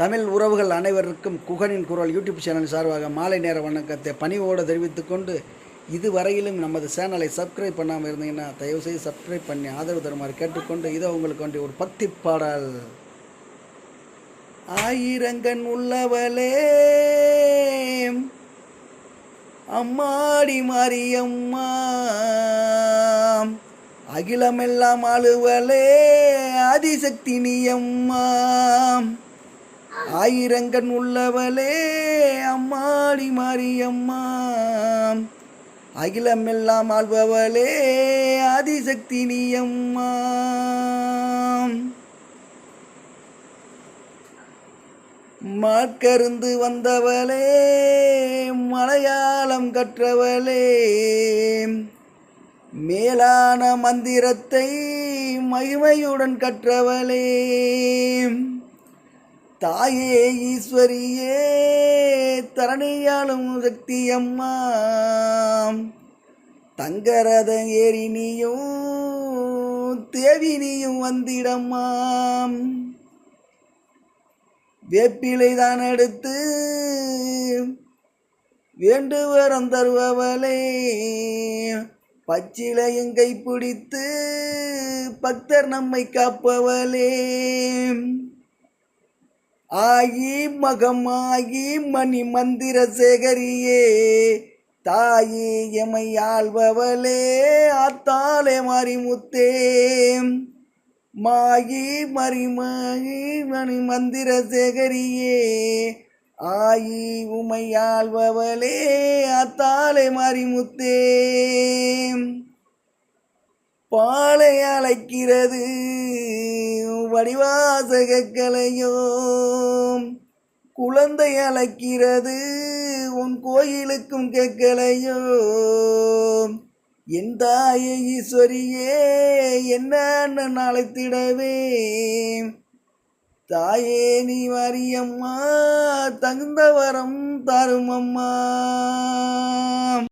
தமிழ் உறவுகள் அனைவருக்கும் குகனின் குரல் யூடியூப் சேனல் சார்பாக மாலை நேர வணக்கத்தை பணிவோடு தெரிவித்துக்கொண்டு இதுவரையிலும் நமது சேனலை சப்ஸ்கிரைப் பண்ணாமல் இருந்தீங்கன்னா தயவுசெய்து சப்ஸ்கிரைப் பண்ணி ஆதரவு தருமாறு கேட்டுக்கொண்டு இதை உங்களுக்கு வேண்டிய ஒரு பக்தி பாடல். ஆயிரங்கன் உள்ளவளே அம்மாடி மாரியம்மா அகிலமெல்லாம் அழுவலே ஆதிசக்தி நீ அம்மா ஆயிரங்கண் உள்ளவளே அம்மாடி மாரியம்மா. அகிலமெல்லாம் ஆள்பவளே ஆதிசக்தி நீயம்மா. வந்தவளே மலையாளம் கற்றவளே. மேலான மந்திரத்தை மகிமையுடன் கற்றவளே. தாயே ஈஸ்வரியே தரணியாளும் சக்தி அம்மா தங்கரத ஏறி தேவினியும் தேவி வந்திடம்மாம் வேப்பிலை தான் எடுத்து வேண்டுவரம் தருபவளே. பச்சிலையும் கைப்பிடித்து பக்தர் நம்மை காப்பவளே. ஆயி மகமாயி மணி மந்திர சேகரியே தாயே எமை ஆள்பவளே ஆத்தாளே மாரிமுத்தே மாயி மறிமாயி மணி மந்திர சேகரியே ஆயி உமையாள்பவளே ஆள்பவளே ஆத்தாளே மாரிமுத்தே பாலை அழைக்கிறது. வடிவாசக கலையோ குழந்தை அழைக்கிறது. உன் கோயிலுக்கும் கேட்கலையோ என் தாயை ஈஸ்வரியே என்ன அழைத்திடவே தாயே நீ வரியம்மா தகுந்த வரம் தருமம்மா.